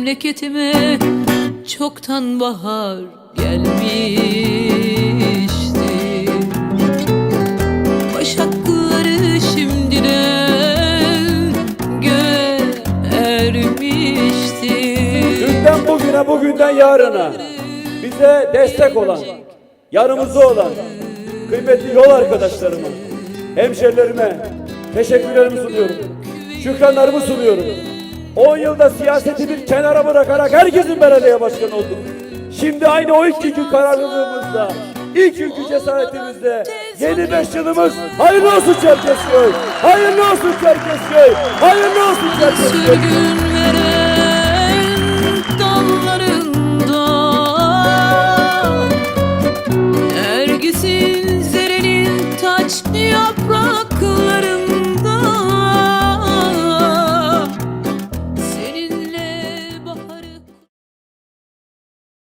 Memleketime çoktan bahar gelmişti Başakları şimdiden göğe ermişti Dünden bugüne, bugünden yarına bize destek olan, yanımızda olan kıymetli yol arkadaşlarıma, hemşerilerime teşekkürlerimi sunuyorum. Şükranlarımı sunuyorum. 10 yılda siyaseti bir kenara bırakarak herkesin belediye başkanı olduk. Şimdi aynı o ilk günkü kararlılığımızda, ilk günkü cesaretimizde yeni beş yılımız hayırlı olsun Çerkezköy, hayırlı olsun Çerkezköy, hayırlı olsun Çerkezköy. dallarında Ergüsü